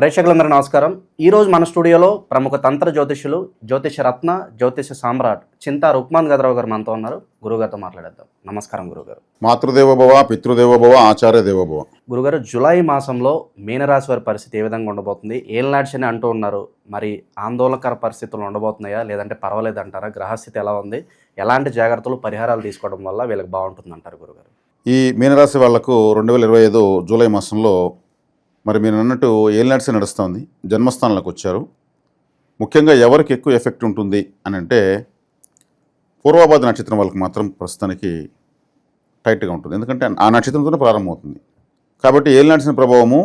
ప్రేక్షకులందరూ నమస్కారం. ఈరోజు మన స్టూడియోలో ప్రముఖ తంత్ర జ్యోతిష్యులు జ్యోతిష రత్న జ్యోతిష సామ్రాట్ చింతా రుక్మాన్ గదరావు గారు మనతో ఉన్నారు. గురుగారితో మాట్లాడేద్దాం. నమస్కారం గురుగారు మాతృదేవోభవ పితృదేవోభవ ఆచార్య దేవోభవ గురుగారు జూలై మాసంలో మీనరాశి వారి పరిస్థితి ఏ విధంగా ఉండబోతుంది? ఏళ్ళనాడ్స్ అని అంటూ ఉన్నారు. మరి ఆందోళనకర పరిస్థితులు ఉండబోతున్నాయా? లేదంటే పర్వాలేదు అంటారా గ్రహస్థితి ఎలా ఉంది? ఎలాంటి జాగ్రత్తలు పరిహారాలు తీసుకోవడం వల్ల వీళ్ళకి బాగుంటుంది అంటారు గురుగారు ఈ మీనరాశి వాళ్ళకు రెండు వేల ఇరవై ఐదు జూలై మాసంలో మరి మీరు అన్నట్టు ఏలినాడ్సే నడుస్తుంది. జన్మస్థానాలకు వచ్చారు. ముఖ్యంగా ఎవరికి ఎక్కువ ఎఫెక్ట్ ఉంటుంది అని అంటే పూర్వాబాద్ నక్షత్రం వాళ్ళకి మాత్రం ప్రస్తుతానికి టైట్గా ఉంటుంది. ఎందుకంటే ఆ నక్షత్రంతోనే ప్రారంభమవుతుంది. కాబట్టి ఏలినాడ్సిన ప్రభావము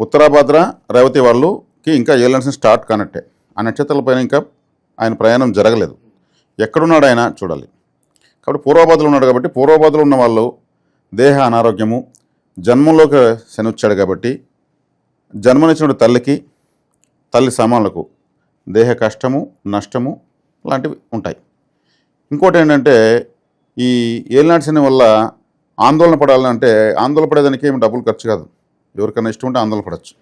ఉత్తరాభాద్ర రేవతి వాళ్ళకి ఇంకా ఏలినాడ్సిన స్టార్ట్ కానట్టే. ఆ నక్షత్రాలపైన ఇంకా ఆయన ప్రయాణం జరగలేదు. ఎక్కడున్నాడు ఆయన చూడాలి. కాబట్టి పూర్వబాధలు ఉన్నాడు కాబట్టి పూర్వబాధలు ఉన్న వాళ్ళు దేహ అనారోగ్యము జన్మంలోకి శని వచ్చాడు కాబట్టి జన్మనిచ్చిన తల్లికి తల్లి సమానులకు దేహ కష్టము నష్టము లాంటివి ఉంటాయి. ఇంకోటి ఏంటంటే ఈ ఏలినాటి శని వల్ల ఆందోళన పడాలంటే ఆందోళన పడేదానికి ఏమి డబ్బులు ఖర్చు కాదు. ఎవరికైనా ఇష్టం ఉంటే ఆందోళన పడవచ్చు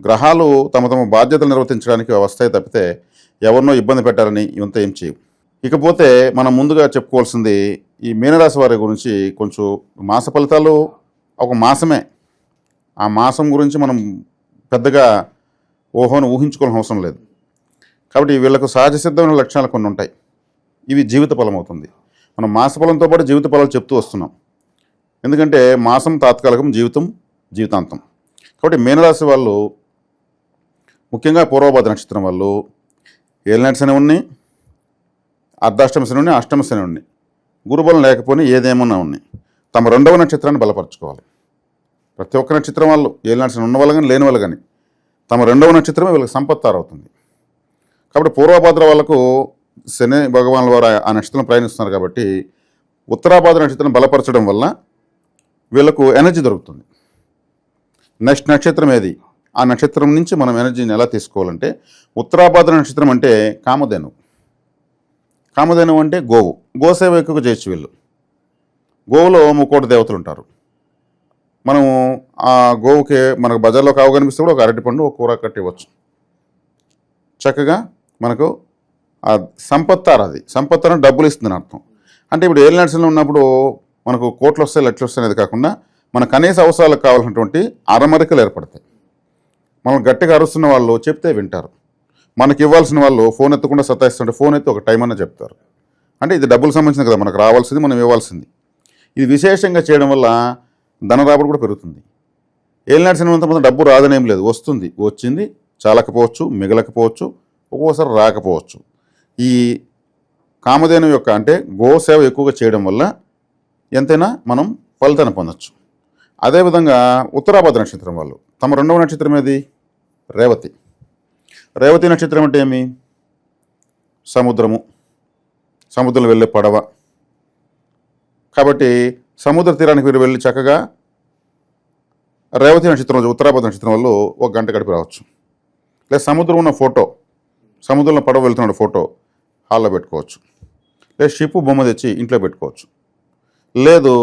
గ్రహాలు తమ తమ బాధ్యతలు నిర్వర్తించడానికి వస్తాయి తప్పితే ఎవరినో ఇబ్బంది పెట్టాలని ఇవంతా ఏం చేయవు. ఇకపోతే మనం ముందుగా చెప్పుకోవాల్సింది ఈ మీనరాశి వారి గురించి కొంచెం మాస ఫలితాలు ఒక మాసమే. ఆ మాసం గురించి మనం పెద్దగా ఊహను ఊహించుకోవాల్సిన అవసరం లేదు. కాబట్టి వీళ్ళకు సహజ సిద్ధమైన లక్షణాలు కొన్ని ఉంటాయి. ఇవి జీవిత ఫలం అవుతుంది. మనం మాస ఫలంతో పాటు జీవిత ఫలాలు చెప్తూ వస్తున్నాం. ఎందుకంటే మాసం తాత్కాలికం జీవితం జీవితాంతం. కాబట్టి మీనరాశి వాళ్ళు ముఖ్యంగా పూర్వభాద నక్షత్రం వాళ్ళు ఏలినాటి శని ఉన్నాయి అర్ధాష్టమ శని ఉన్నాయి అష్టమ శని ఉన్నాయి గురుబలం లేకపోయినా ఏదేమన్నా ఉన్నాయి తమ రెండవ నక్షత్రాన్ని బలపరచుకోవాలి. ప్రతి ఒక్క నక్షత్రం వాళ్ళు ఏలినాటి శని ఉన్న వాళ్ళు కానీ లేని వాళ్ళు కానీ తమ రెండవ నక్షత్రమే వీళ్ళకి సంపత్తారవుతుంది. కాబట్టి పూర్వభాద్ర వాళ్ళకు శని భగవాన్ వారు ఆ నక్షత్రం ప్రయాణిస్తున్నారు కాబట్టి ఉత్తరాభాద్ర నక్షత్రం బలపరచడం వల్ల వీళ్ళకు ఎనర్జీ దొరుకుతుంది. నెక్స్ట్ నక్షత్రం ఏది? ఆ నక్షత్రం నుంచి మనం ఎనర్జీని ఎలా తీసుకోవాలంటే ఉత్తరాభాద్ర నక్షత్రం అంటే కామధేను. కామధేను అంటే గోవు. గోసేవ ఎక్కువగా చేయొచ్చు వీళ్ళు. గోవులో ముక్కోటి దేవతలు ఉంటారు. మనము ఆ గోవుకి మనకు బజార్లో కావు కనిపిస్తే కూడా ఒక అరటిపండు ఒక కూర కట్టి చక్కగా మనకు ఆ సంపత్తారు అది. సంపత్తారు డబ్బులు ఇస్తుందని అర్థం. అంటే ఇప్పుడు ఏళ్ళ నడిచిన ఉన్నప్పుడు మనకు కోట్లు వస్తాయి లక్షలు వస్తాయి అనేది కాకుండా మన కనీస అవసరాలకు కావాల్సినటువంటి అరమరికలు ఏర్పడతాయి. మనం గట్టిగా అరుస్తున్న వాళ్ళు చెప్తే వింటారు. మనకి ఇవ్వాల్సిన వాళ్ళు ఫోన్ ఎత్తకుండా సతాయిస్తుంటే ఫోన్ ఎత్తి ఒక టైం అన్న చెప్తారు. అంటే ఇది డబ్బులు సంబంధించింది కదా మనకు రావాల్సింది మనం ఇవ్వాల్సింది. ఇది విశేషంగా చేయడం వల్ల ధన రాబడి కూడా పెరుగుతుంది. ఏలినాటి సినిమా మొత్తం డబ్బు రాదనేం లేదు. వస్తుంది. వచ్చింది. చాలకపోవచ్చు. మిగలకపోవచ్చు. ఒక్కోసారి రాకపోవచ్చు. ఈ కామధేనం యొక్క అంటే గోసేవ ఎక్కువగా చేయడం వల్ల ఎంతైనా మనం ఫలితాన్ని పొందొచ్చు. అదేవిధంగా ఉత్తరాభద్ర నక్షత్రం వాళ్ళు. తమ రెండవ నక్షత్రం ఏది? రేవతి. రేవతి నక్షత్రం అంటే ఏమి? సముద్రము. సముద్రంలో వెళ్ళే పడవ. కాబట్టి సముద్ర తీరానికి మీరు వెళ్ళి చక్కగా రేవతి నక్షత్రం రోజు ఉత్తరాభద్ర నక్షత్రం వల్ల ఒక గంట గడిపి రావచ్చు. లేదా సముద్రం ఉన్న ఫోటో సముద్రంలో పడవ వెళ్తున్న ఫోటో హాల్లో పెట్టుకోవచ్చు. లేదా షిప్ బొమ్మ తెచ్చి ఇంట్లో పెట్టుకోవచ్చు. లేదు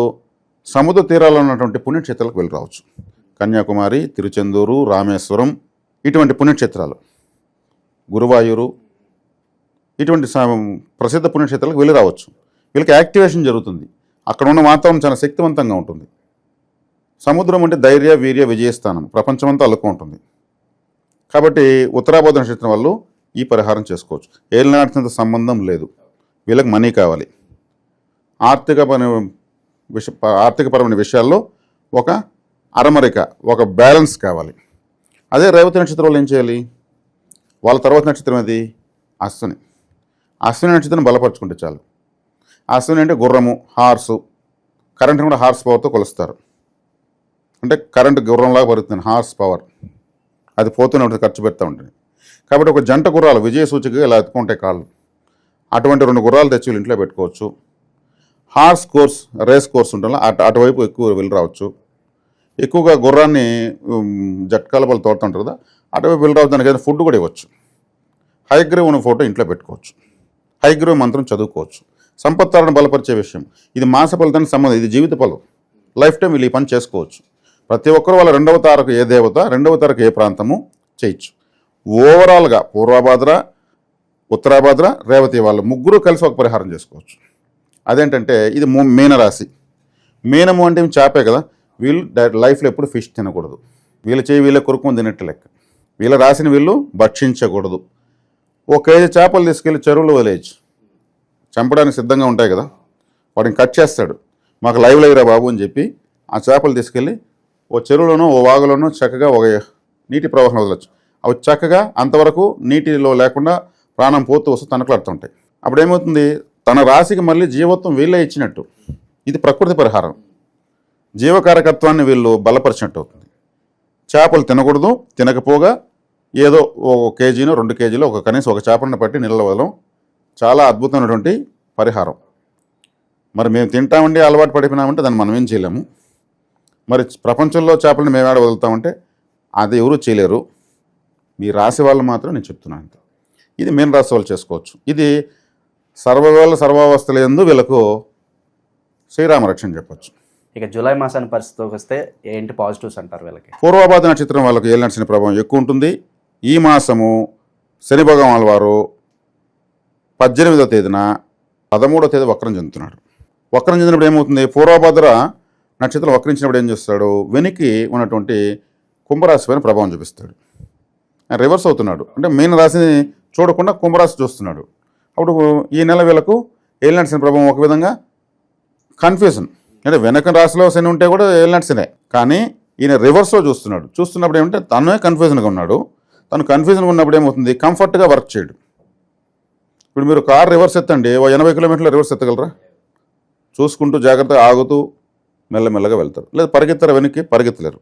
సముద్ర తీరాల్లో ఉన్నటువంటి పుణ్యక్షేత్రాలకు వెళ్ళి రావచ్చు. కన్యాకుమారి తిరుచెందూరు రామేశ్వరం ఇటువంటి పుణ్యక్షేత్రాలు. గురువాయూరు ఇటువంటి ప్రసిద్ధ పుణ్యక్షేత్రాలకు వెళ్ళి రావచ్చు. వీళ్ళకి యాక్టివేషన్ జరుగుతుంది. అక్కడ ఉన్న వాతావరణం చాలా శక్తివంతంగా ఉంటుంది. సముద్రం అంటే ధైర్య వీర్య విజయస్థానం. ప్రపంచమంతా అల్లుకుంటుంది కాబట్టి ఉత్తరాబోధ నక్షత్రం వాళ్ళు ఈ పరిహారం చేసుకోవచ్చు. ఏలినాటినంత సంబంధం లేదు. వీళ్ళకి మనీ కావాలి. ఆర్థిక విష ఆర్థికపరమైన విషయాల్లో ఒక అరమరిక ఒక బ్యాలెన్స్ కావాలి. అదే రేవతి నక్షత్రం వాళ్ళు ఏం చేయాలి? వాళ్ళ తర్వాత నక్షత్రం అది అశ్విని. అశ్విని నక్షత్రం బలపరుచుకుంటే చాలు. అశ్విని అంటే గుర్రము హార్సు. కరెంట్ని కూడా హార్స్ పవర్తో కొలుస్తారు. అంటే కరెంట్ గుర్రంలాగా పరుగుతుంది హార్స్ పవర్. అది పోతూనే ఉంటుంది ఖర్చు పెడతా ఉంటుంది. కాబట్టి ఒక జంట గుర్రాలు విజయ సూచికగా ఇలా ఎత్తుకుంటాయి కాళ్ళు. అటువంటి రెండు గుర్రాలు తెచ్చి ఇంట్లో పెట్టుకోవచ్చు. హార్స్ కోర్స్ రేస్ కోర్స్ ఉంటుంది అటు అటువైపు ఎక్కువ వెళ్ళి రావచ్చు. ఎక్కువగా గుర్రాన్ని ఉమ్, జట్కాల వాళ్ళు తోడుతుంటారు కదా అటువైపు వెళ్ళి రావచ్చు దానికి ఫుడ్ కూడా ఇవ్వచ్చు. హైగ్రేవ్ ఉన్న ఫోటో ఇంట్లో పెట్టుకోవచ్చు. హైగ్రేవ్ మంత్రం చదువుకోవచ్చు. సంపత్తాలను బలపరిచే విషయం. ఇది మాస ఫలితానికి సంబంధం. ఇది జీవిత ఫలం. లైఫ్ టైం వీళ్ళు ఈ పని చేసుకోవచ్చు. ప్రతి ఒక్కరు వాళ్ళ రెండవ తారకు ఏ దేవత రెండవ తారకు ఏ ప్రాంతము చేయొచ్చు. ఓవరాల్గా పూర్వభాద్ర ఉత్తరాభాద్ర రేవతి వాళ్ళు ముగ్గురు కలిసి ఒక పరిహారం చేసుకోవచ్చు. అదేంటంటే ఇది మీనరాశి. మీనము అంటే చేపే కదా. వీళ్ళు డైరెక్ట్ లైఫ్లో ఎప్పుడు ఫిష్ తినకూడదు. వీళ్ళ చేయి వీళ్ళ కొరుకుని తినట్టు లెక్క. వీళ్ళ రాసిన వీళ్ళు భక్షించకూడదు. ఒక కేజీ చేపలు తీసుకెళ్ళి చెరువులు వదిలేయచ్చు. చంపడానికి సిద్ధంగా ఉంటాయి కదా? వాడిని కట్ చేస్తాడు. మాకు లైవ్ లైవ్ రా బాబు అని చెప్పి ఆ చేపలు తీసుకెళ్ళి ఓ చెరువులోనో ఓ వాగులోనో చక్కగా ఒక నీటి ప్రవాహం వదలచ్చు. అవి చక్కగా అంతవరకు నీటిలో లేకుండా ప్రాణం పోతూ వస్తూ తనకలాడుతుంటాయి అప్పుడు ఏమవుతుంది? తన రాశికి మళ్ళీ జీవత్వం వీళ్ళే ఇచ్చినట్టు. ఇది ప్రకృతి పరిహారం. జీవకారకత్వాన్ని వీళ్ళు బలపరిచినట్టు అవుతుంది. చేపలు తినకూడదు తినకపోగా ఏదో ఒక కేజీనో రెండు కేజీలో ఒక కనీసం ఒక చేపలను పట్టి నీళ్ళ వదలం. చాలా అద్భుతమైనటువంటి పరిహారం. మరి మేము తింటామండి అలవాటు పడిపోయినామంటే దాన్ని మనం ఏం చేయలేము. మరి ప్రపంచంలో చేపలను మేము ఆడ వదులుతామంటే అది ఎవరు చేయలేరు. మీ రాశి వాళ్ళు మాత్రం నేను చెప్తున్నాను అంతే. ఇది మీన రాశి వాళ్ళు చేసుకోవచ్చు. ఇది సర్వవేళ సర్వావస్థల ఎందు వీళ్ళకు శ్రీరామ రక్షణ చెప్పొచ్చు. ఇక జూలై మాసాన్ని పరిస్థితికి వస్తే ఏంటి పాజిటివ్స్ అంటారు వీళ్ళకి? పూర్వభాద నక్షత్రం వాళ్ళకు ఏలినాటి శని ప్రభావం ఎక్కువ ఉంటుంది. ఈ మాసము శని భగవాన్ వారు పద్దెనిమిదో తేదీన పదమూడో తేదీ వక్రం చెందుతున్నాడు. వక్రం చెందినప్పుడు ఏమవుతుంది? పూర్వభద్ర నక్షత్రం వక్రించినప్పుడు ఏం చేస్తాడు? వెనికి ఉన్నటువంటి కుంభరాశి పైన ప్రభావం చూపిస్తాడు. రివర్స్ అవుతున్నాడు. అంటే మీన రాశిని చూడకుండా కుంభరాశి చూస్తున్నాడు. అప్పుడు ఈ నెల వీళ్ళకు ఏలినాటి ప్రభావం ఒక విధంగా కన్ఫ్యూజన్ అంటే వెనక రాశిలో శని ఉంటే కూడా ఏలినాటి కానీ ఈయన రివర్స్లో చూస్తున్నాడు. చూస్తున్నప్పుడు ఏమంటే తనే కన్ఫ్యూజన్గా ఉన్నాడు. తను కన్ఫ్యూజన్గా ఉన్నప్పుడు ఏమవుతుంది? కంఫర్ట్గా వర్క్ చేయడు. ఇప్పుడు మీరు కార్ రివర్స్ ఎత్తండి ఓ ఎనభై కిలోమీటర్ల రివర్స్ ఎత్తగలరా? చూసుకుంటూ జాగ్రత్తగా ఆగుతూ మెల్లమెల్లగా వెళ్తారు. లేదా పరిగెత్తారు వెనక్కి పరిగెత్తలేరు.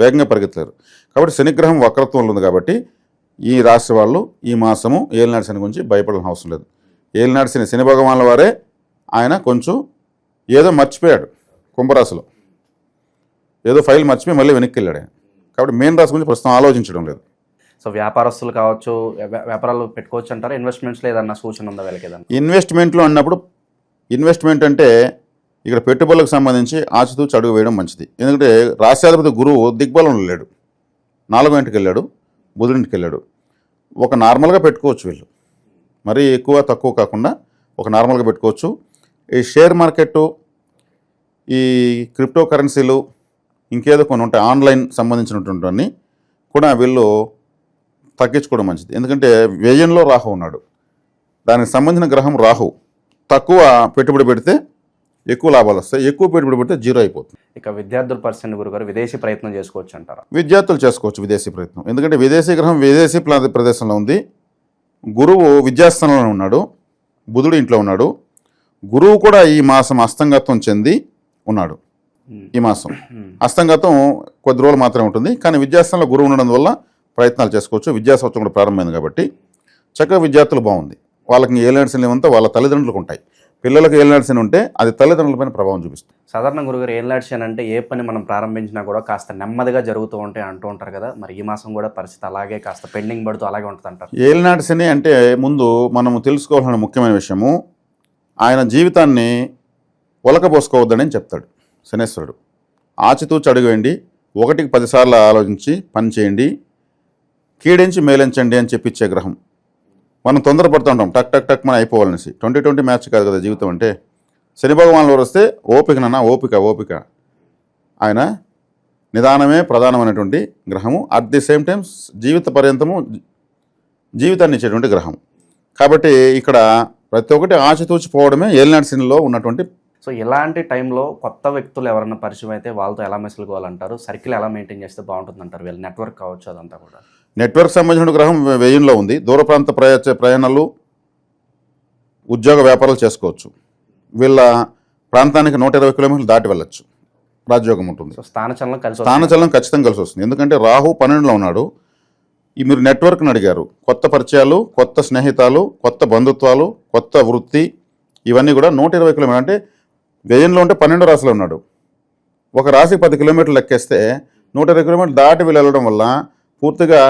వేగంగా పరిగెత్తలేరు. కాబట్టి శనిగ్రహం వక్రత్వంలో ఉంది కాబట్టి ఈ రాశి వాళ్ళు ఈ మాసము ఏలినాడు శని గురించి భయపడాల్సిన అవసరం లేదు. ఏలినాడు శని శని భగవాన్ల వారే ఆయన కొంచెం ఏదో మర్చిపోయాడు కుంభరాశిలో. ఏదో ఫైల్ మర్చిపోయి మళ్ళీ వెనక్కి వెళ్ళాడు కాబట్టి మెయిన్ రాశి గురించి ప్రస్తుతం ఆలోచించడం లేదు. సో వ్యాపారస్తులు కావచ్చు వ్యాపారాలు పెట్టుకోవచ్చు అంటారా? ఇన్వెస్ట్మెంట్స్లో ఏదన్నా సూచన ఉందా వీళ్ళకి ఏదన్నా? ఇన్వెస్ట్మెంట్లో అన్నప్పుడు ఇన్వెస్ట్మెంట్ అంటే ఇక్కడ పెట్టుబడులకు సంబంధించి ఆచితూచి అడుగు వేయడం మంచిది. ఎందుకంటే రాష్ట్రాధిపతి గురువు దిగ్బలంలో లేడు. నాలుగో ఇంటికి వెళ్ళాడు బుధుడింటికి వెళ్ళాడు. ఒక నార్మల్గా పెట్టుకోవచ్చు వీళ్ళు. మరీ ఎక్కువ తక్కువ కాకుండా ఒక నార్మల్గా పెట్టుకోవచ్చు. ఈ షేర్ మార్కెట్ ఈ క్రిప్టో కరెన్సీలు ఇంకేదో కొన్ని ఉంటాయి ఆన్లైన్ సంబంధించినటువంటి కూడా వీళ్ళు తగ్గించుకోవడం మంచిది. ఎందుకంటే వ్యయంలో రాహు ఉన్నాడు. దానికి సంబంధించిన గ్రహం రాహు. తక్కువ పెట్టుబడి పెడితే ఎక్కువ లాభాలు వస్తాయి. ఎక్కువ పెట్టుబడి పెడితే జీరో అయిపోతుంది. ఇక విద్యార్థుల పరిస్థితి గురుగారు విదేశీ ప్రయత్నం చేసుకోవచ్చు అంటారా? విద్యార్థులు చేసుకోవచ్చు విదేశీ ప్రయత్నం. ఎందుకంటే విదేశీ గ్రహం విదేశీ ప్రదేశంలో ఉంది. గురువు విద్యాస్థానంలో ఉన్నాడు. బుధుడు ఇంట్లో ఉన్నాడు. గురువు కూడా ఈ మాసం అస్తంగత్వం చెంది ఉన్నాడు. ఈ మాసం. అస్తంగతం కొద్ది రోజులు మాత్రమే ఉంటుంది. కానీ విద్యాస్థానంలో గురువు ఉండడం వల్ల ప్రయత్నాలు చేసుకోవచ్చు. విద్యా సంవత్సరం కూడా ప్రారంభమైంది కాబట్టి చక్కగా విద్యార్థులు బాగుంది. వాళ్ళకి ఏలినట్స్ ఏమంతా వాళ్ళ తల్లిదండ్రులకు ఉంటాయి. పిల్లలకు ఏలినట్స్ ఉంటే అది తల్లిదండ్రులపైన ప్రభావం చూపిస్తుంది. సాధారణ గురుగారు ఏం లాడ్షన్ అంటే ఏ పని మనం ప్రారంభించినా కూడా కాస్త నెమ్మదిగా జరుగుతూ ఉంటాయి అంటూ ఉంటారు కదా. మరి ఈ మాసం కూడా పరిస్థితి అలాగే కాస్త పెండింగ్ పడుతూ అలాగే ఉంటుంది అంటారు. ఏలినాటి శని అంటే ముందు మనము తెలుసుకోవాల్సిన ముఖ్యమైన విషయము ఆయన జీవితాన్ని ఒలకబోసుకోవద్దని చెప్తాడు శనేశ్వరుడు. ఆచితూచి అడుగువేయండి ఒకటికి పదిసార్లు ఆలోచించి పని చేయండి. కీడించి మేలించండి అని చెప్పిచ్చే గ్రహం. మనం తొందరపడుతూ ఉంటాం టక్ టక్ టక్ మన అయిపోవాలనేసి. ట్వంటీ ట్వంటీ మ్యాచ్ కాదు కదా జీవితం అంటే. శని భగవాన్లు వస్తే ఓపిక నాన్న ఓపిక ఓపిక. ఆయన నిదానమే ప్రధానమైనటువంటి గ్రహము. అట్ ది సేమ్ టైం జీవిత పర్యంతము జీవితాన్ని ఇచ్చేటువంటి గ్రహం. కాబట్టి ఇక్కడ ప్రతి ఒక్కటి ఆచితూచిపోవడమే ఏలినాడు సినిలో ఉన్నటువంటి సో ఇలాంటి టైంలో కొత్త వ్యక్తులు ఎవరైనా పరిచయం అయితే వాళ్ళతో ఎలా మెసలుకోవాలంటారు? సర్కిల్ ఎలా మెయింటైన్ చేస్తే బాగుంటుంది అంటారు వీళ్ళ నెట్వర్క్ కావచ్చు అదంతా కూడా. నెట్వర్క్ సంబంధించిన గ్రహం వెయ్యిలో ఉంది. దూర ప్రాంత ప్రయా ప్రయాణాలు ఉద్యోగ వ్యాపారాలు చేసుకోవచ్చు. వీళ్ళ ప్రాంతానికి నూట ఇరవై కిలోమీటర్లు దాటి వెళ్ళొచ్చు. రాజ్యోగం ఉంటుంది. సో స్థానచలనం కలిసి. స్థానచలనం ఖచ్చితంగా కలిసి వస్తుంది. ఎందుకంటే రాహు పన్నెండులో ఉన్నాడు. ఈ మీరు నెట్వర్క్ని అడిగారు. కొత్త పరిచయాలు కొత్త స్నేహితాలు కొత్త బంధుత్వాలు కొత్త వృత్తి ఇవన్నీ కూడా నూట ఇరవై కిలోమీటర్ అంటే వ్యయంలో ఉంటే పన్నెండు రాశిలో ఉన్నాడు. ఒక రాశికి పది కిలోమీటర్లు లెక్కేస్తే నూట ఇరవై కిలోమీటర్లు దాటి వెళ్ళడం వల్ల పూర్తిగా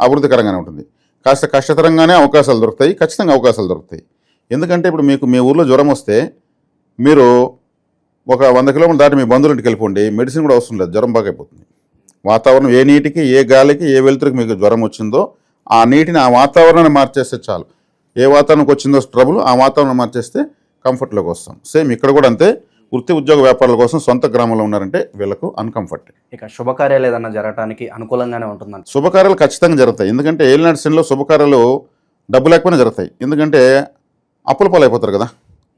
అభివృద్ధికరంగానే ఉంటుంది. కాస్త కష్టతరంగానే అవకాశాలు దొరుకుతాయి ఖచ్చితంగా అవకాశాలు దొరుకుతాయి. ఎందుకంటే ఇప్పుడు మీకు మీ ఊర్లో జ్వరం వస్తే మీరు ఒక వంద కిలోమీటర్లు దాటి మీ బంధువులింటికి వెళ్ళిపోండి మెడిసిన్ కూడా అవసరం లేదు జ్వరం బాగైపోతుంది. వాతావరణం ఏ నీటికి ఏ గాలికి ఏ వెలుతురికి మీకు జ్వరం వచ్చిందో ఆ నీటిని ఆ వాతావరణాన్ని మార్చేస్తే చాలు. ఏ వాతావరణంకి వచ్చిందో ట్రబుల్ ఆ వాతావరణం మార్చేస్తే కంఫర్ట్లోకి వస్తాం. సేమ్ ఇక్కడ కూడా అంతే. వృత్తి ఉద్యోగ వ్యాపారాల కోసం సొంత గ్రామంలో ఉన్నారంటే వీళ్ళకు అన్కంఫర్ట్ ఇక శుభకార్యాలు ఏదన్నా జరగడానికి అనుకూలంగానే ఉంటుందంట శుభకార్యాలు ఖచ్చితంగా జరుగుతాయి. ఎందుకంటే ఏలినాటి శనిలో శుభకార్యాలు డబ్బు లేకపోయినా జరుగుతాయి. ఎందుకంటే అప్పుల పాలు అయిపోతారు కదా.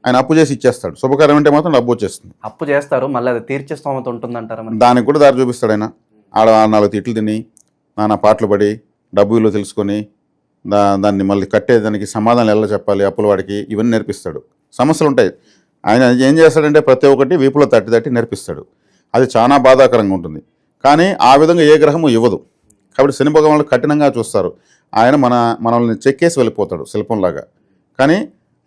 ఆయన అప్పు చేసి ఇచ్చేస్తాడు. శుభకార్యం అంటే మాత్రం డబ్బు వచ్చేస్తుంది. అప్పు చేస్తారు. మళ్ళీ అది తీర్చే స్తోమత ఉంటుందంటారా దానికి కూడా దారి చూపిస్తాడు ఆయన. ఆడ నాలుగు తిట్లు తిని నానా పాటలు పడి డబ్బు విలువ తెలుసుకొని దా దాన్ని మళ్ళీ కట్టేదానికి సమాధానం ఎలా చెప్పాలి అప్పుల వాడికి ఇవన్నీ నేర్పిస్తాడు. సమస్యలు ఉంటాయి ఆయన ఏం చేస్తాడంటే ప్రతి ఒక్కటి వీపులో తట్టి తట్టి నేర్పిస్తాడు. అది చాలా బాధాకరంగా ఉంటుంది. కానీ ఆ విధంగా ఏ గ్రహము ఇవ్వదు. కాబట్టి శని భగవానుడు కఠినంగా చూస్తారు. ఆయన మన మనల్ని చెక్కేసి వెళ్ళిపోతాడు శిల్పంలాగా. కానీ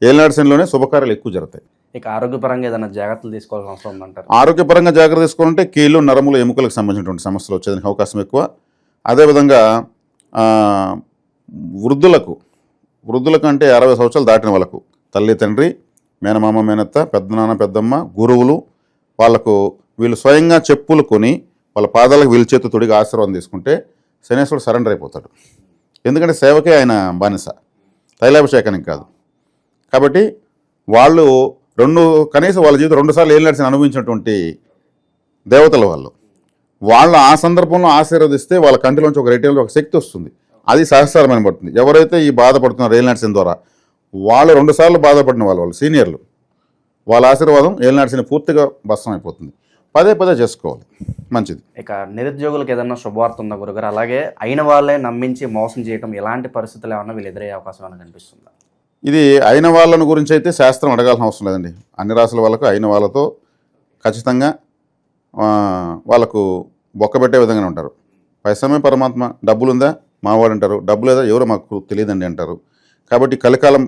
ఏలినాడు శనిలోనే శుభకార్యాలు ఎక్కువ జరుగుతాయి. ఇక ఆరోగ్యపరంగా ఏదైనా జాగ్రత్తలు తీసుకోవాల్సిన అవసరం ఉందంటారు. ఆరోగ్యపరంగా జాగ్రత్త తీసుకోవాలంటే కీళ్ళు నరములు ఎముకలకు సంబంధించినటువంటి సమస్యలు వచ్చేదానికి అవకాశం ఎక్కువ. అదేవిధంగా వృద్ధులకు వృద్ధులకు అంటే అరవై సంవత్సరాలు దాటిన వాళ్ళకు తల్లి తండ్రి మేనమామ మేనత్త పెద్దనాన్న పెద్దమ్మ గురువులు వాళ్ళకు వీళ్ళు స్వయంగా చెప్పులు కొని వాళ్ళ పాదాలకు వీళ్ళ చేతి తొడిగి ఆశీర్వాదం తీసుకుంటే శనేశ్వరుడు సరెండర్ అయిపోతాడు. ఎందుకంటే సేవకే ఆయన బానిస. తైలాభిషేకానికి కాదు. కాబట్టి వాళ్ళు రెండు కనీసం వాళ్ళ జీవితం రెండుసార్లు ఏళ్ళు నడిచిన అనుభవించినటువంటి దేవతల వాళ్ళు. వాళ్ళు ఆ సందర్భంలో ఆశీర్వదిస్తే వాళ్ళ కంటిలోంచి ఒక రేటింగ్లో ఒక శక్తి వస్తుంది. అది సహస్రమైన పడుతుంది. ఎవరైతే ఈ బాధపడుతున్నారో రైల్ నడిచిన ద్వారా వాళ్ళు రెండుసార్లు బాధపడిన వాళ్ళు వాళ్ళు సీనియర్లు. వాళ్ళ ఆశీర్వాదం ఏల్ నడిచిన పూర్తిగా భస్మం అయిపోతుంది పదే పదే చేసుకోవాలి. మంచిది. ఇక నిరుద్యోగులకు ఏదన్నా శుభవార్త ఉందా గురుగారు? అలాగే అయిన వాళ్ళే నమ్మించి మోసం చేయడం ఎలాంటి పరిస్థితులు ఏమన్నా వీళ్ళు ఎదురయ్యే అవకాశం ఏమైనా కనిపిస్తుందా? ఇది అయిన వాళ్ళని గురించి అయితే శాస్త్రం అడగాల్సిన అవసరం లేదండి. అన్ని రాసుల వాళ్ళకు అయిన వాళ్ళతో ఖచ్చితంగా వాళ్ళకు బొక్కబెట్టే విధంగానే ఉంటారు. పైసమే పరమాత్మ డబ్బులుందా? మావాడు అంటారు. డబ్బు లేదా? ఎవరో మాకు తెలియదండి అంటారు. కాబట్టి కలికాలం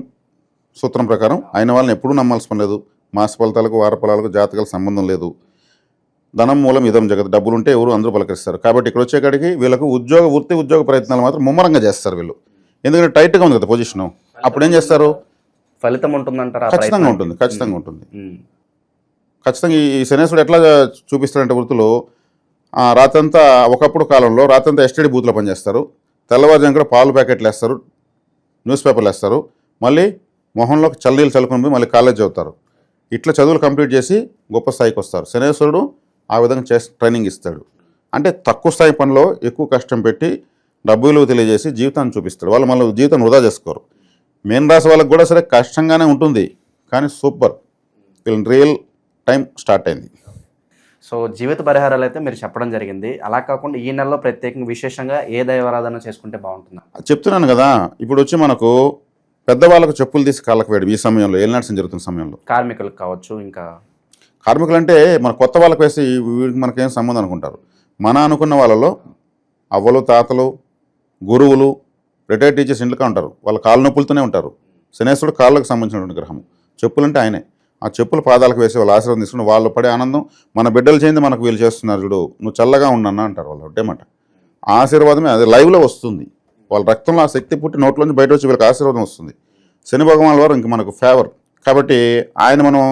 సూత్రం ప్రకారం అయిన వాళ్ళని ఎప్పుడూ నమ్మాల్సిన పని లేదు. మాస ఫలితాలకు వార ఫలాలకు జాతకాలకు సంబంధం లేదు. ధనం మూలం ఇదం జగత్. డబ్బులుంటే ఎవరు అందరూ పలకరిస్తారు. కాబట్టి ఇక్కడ వచ్చేకాడికి వీళ్ళకు ఉద్యోగ వృత్తి ఉద్యోగ ప్రయత్నాలు మాత్రం ముమ్మరంగా చేస్తారు వీళ్ళు. ఎందుకంటే టైట్గా ఉంది కదా పొజిషను. అప్పుడు ఏం చేస్తారు? ఫలితం ఉంటుందంటారా ఆ ఖచ్చితంగా? ఉంటుంది ఖచ్చితంగా ఉంటుంది. ఖచ్చితంగా ఈ శనేశ్వరుడు ఎట్లా చూపిస్తాడంటే వృత్తులు ఆ, రాత్రంతా ఒకప్పుడు కాలంలో రాత్రంతా ఎస్టీడీ బూత్లో పనిచేస్తారు. తెల్లవారుజాము కూడా పాలు ప్యాకెట్లు వేస్తారు న్యూస్ పేపర్లు వేస్తారు. మళ్ళీ మొహంలో చల్లనీళ్ళు చల్లుకొని పోయి మళ్ళీ కాలేజ్ చదువుతారు ఇట్లా చదువులు కంప్లీట్ చేసి గొప్ప స్థాయికి వస్తారు. శనేశ్వరుడు ఆ విధంగా చేసి ట్రైనింగ్ ఇస్తాడు. అంటే తక్కువ స్థాయి పనిలో ఎక్కువ కష్టం పెట్టి డబ్బు విలువ తెలియజేసి జీవితాన్ని చూపిస్తాడు. వాళ్ళు మళ్ళీ జీవితం వృధా చేసుకోరు. మెయిన్ రాసి వాళ్ళకి కూడా సరే కష్టంగానే ఉంటుంది కానీ సూపర్. వీళ్ళ రియల్ టైం స్టార్ట్ అయింది. సో జీవిత పరిహారాలు అయితే మీరు చెప్పడం జరిగింది. అలా కాకుండా ఈ నెలలో ప్రత్యేకంగా విశేషంగా ఏ దైవారాధన చేసుకుంటే బాగుంటుందా చెప్తున్నాను కదా ఇప్పుడు వచ్చి మనకు పెద్దవాళ్ళకు చెప్పులు తీసి కాళ్ళకు వేయడం ఈ సమయంలో ఏలినాడ్సం జరుగుతున్న సమయంలో. కార్మికులకు కావచ్చు ఇంకా కార్మికులు అంటే మన కొత్త వాళ్ళకి వేసి వీడికి మనకేం సంబంధం అనుకుంటారు. మన అనుకున్న వాళ్ళలో అవ్వలు తాతలు గురువులు రిటైర్డ్ టీచర్స్ ఇంట్లో ఉంటారు. వాళ్ళ కాళ్ళ నొప్పులతోనే ఉంటారు. శనేశ్వరుడు కాళ్ళకు సంబంధించినటువంటి గ్రహం చెప్పులు అంటే ఆయనే. ఆ చెప్పులు పాదాలకు వేసి వాళ్ళ ఆశీర్వాదం తీసుకుని వాళ్ళు పడే ఆనందం మన బిడ్డలు చేయింది మనకు వీళ్ళు చేస్తున్నారు చూడు నువ్వు చల్లగా ఉండన్నా అంటారు వాళ్ళు ఒకటేమాట ఆశీర్వాదమే అది లైవ్లో వస్తుంది. వాళ్ళ రక్తంలో ఆ శక్తి పుట్టి నోట్లోంచి బయట వచ్చి వీళ్ళకి ఆశీర్వాదం వస్తుంది. శని భగవాన్ వారు ఇంక మనకు ఫేవర్ కాబట్టి ఆయన మనం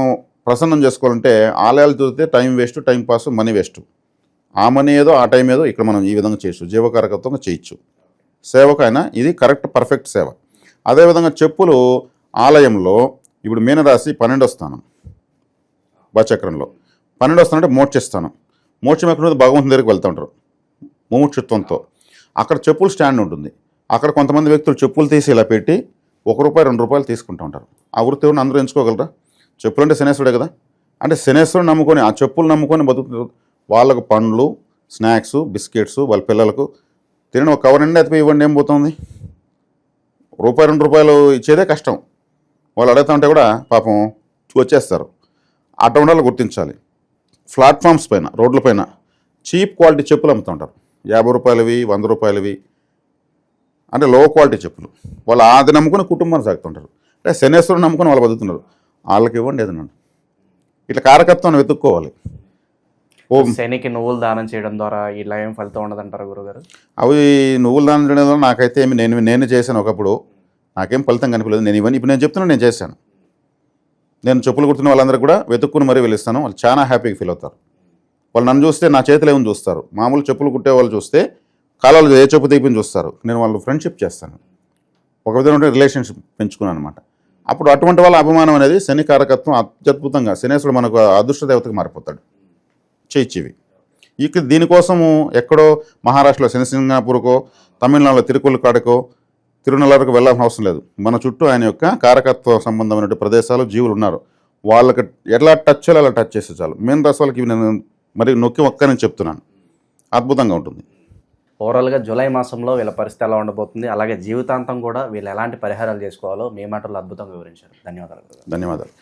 ప్రసన్నం చేసుకోవాలంటే ఆలయాలు చూస్తే time waste time pass money waste ఆ మనీ ఏదో ఆ టైం ఏదో ఇక్కడ మనం ఈ విధంగా చేయొచ్చు. జీవకారకత్వంగా చేయొచ్చు. సేవకు ఇది కరెక్ట్ పర్ఫెక్ట్ సేవ. అదేవిధంగా చెప్పులు ఆలయంలో ఇప్పుడు మీనరాశి పన్నెండో స్థానం. బచక్రంలో పన్నెండో స్థానం అంటే మోక్షస్థానం మోక్షం ఎక్కడ ఉంటుంది? భగవంతుని దగ్గరికి వెళ్తూ ఉంటారు. ముముక్షత్వంతో. అక్కడ చెప్పులు స్టాండ్ ఉంటుంది. అక్కడ కొంతమంది వ్యక్తులు చెప్పులు తీసి ఇలా పెట్టి ఒక రూపాయి రెండు రూపాయలు తీసుకుంటూ ఉంటారు. ఆ వృత్తి ఎవరిని అందరూ ఎంచుకోగలరా? చెప్పులు అంటే శనేశ్వరుడే కదా? అంటే శనేశ్వరుని నమ్ముకొని ఆ చెప్పులు నమ్ముకొని బతుకుతారు వాళ్ళకు పండ్లు స్నాక్స్ బిస్కెట్స్ వాళ్ళ పిల్లలకు తినడం ఒక కవర్ నిండా ఎత్తిపోయి ఇవ్వండి ఏం పోతుంది? రూపాయి రెండు రూపాయలు ఇచ్చేదే కష్టం. వాళ్ళు అడుగుతా ఉంటే కూడా పాపం వచ్చేస్తారు. అటు ఉండాలి గుర్తించాలి. ప్లాట్ఫామ్స్ పైన రోడ్ల పైన చీప్ క్వాలిటీ చెప్పులు అమ్ముతుంటారు యాభై రూపాయలవి వంద రూపాయలవి అంటే లో క్వాలిటీ చెప్పులు. వాళ్ళు అది నమ్ముకుని కుటుంబాన్ని సాగుతుంటారు. అంటే శనేశ్వరుని నమ్ముకుని వాళ్ళు బతుకుతున్నారు. వాళ్ళకి ఇవ్వండి ఏదన్నా ఇట్లా కారకత్వాన్ని వెతుక్కోవాలి. ఓ శనికి నువ్వులు దానం చేయడం ద్వారా ఇలా ఏం ఫలితం ఉండదంటారా గురుగారు? అవి నువ్వులు దాని చేయడం వల్ల నాకైతే ఏమి నేను నేను చేశాను ఒకప్పుడు. నాకేం ఫలితం కనిపించలేదు. నేను ఇవన్నీ ఇప్పుడు నేను చెప్తున్నా నేను చేశాను. నేను చెప్పులు కుట్టిన వాళ్ళందరూ కూడా వెతుక్కుని మరీ వెళ్ళిస్తాను వాళ్ళు చాలా హ్యాపీగా ఫీల్ అవుతారు. వాళ్ళు నన్ను చూస్తే నా చేతిలో ఏమని చూస్తారు. మామూలు చెప్పులు కుట్టే వాళ్ళు చూస్తే కాలాలు ఏ చెప్పు దీపం చూస్తారు. నేను వాళ్ళు ఫ్రెండ్షిప్ చేస్తాను. ఒక విధమైన రిలేషన్షిప్ పెంచుకున్నాను అనమాట అప్పుడు అటువంటి వాళ్ళ అభిమానం అనేది శని కారకత్వం అత్యద్భుతంగా శనేశ్వరుడు మనకు అదృష్ట దేవతకు మారిపోతాడు. చేయిచ్చివి ఇక దీనికోసము ఎక్కడో మహారాష్ట్రలో శనిసింగాపూర్కో తమిళనాడులో తిరుకుల కాడకో తిరునల్లరకు వెళ్ళాల్సిన అవసరం లేదు. మన చుట్టూ ఆయన యొక్క కారకత్వ సంబంధమైనటువంటి ప్రదేశాలు జీవులు ఉన్నారు. వాళ్ళకి ఎలా టచ్ చేయాలో అలా టచ్ చేస్తే చాలు. మెయిన్ రసాలకి ఇవి నేను మరి నొక్కి ఒక్కని చెప్తున్నాను. అద్భుతంగా ఉంటుంది. ఓవరాల్గా జూలై మాసంలో వీళ్ళ పరిస్థితి ఎలా ఉండబోతుంది అలాగే జీవితాంతం కూడా వీళ్ళు ఎలాంటి పరిహారాలు చేసుకోవాలో మీ మాటలు అద్భుతంగా వివరించారు. ధన్యవాదాలు. ధన్యవాదాలు.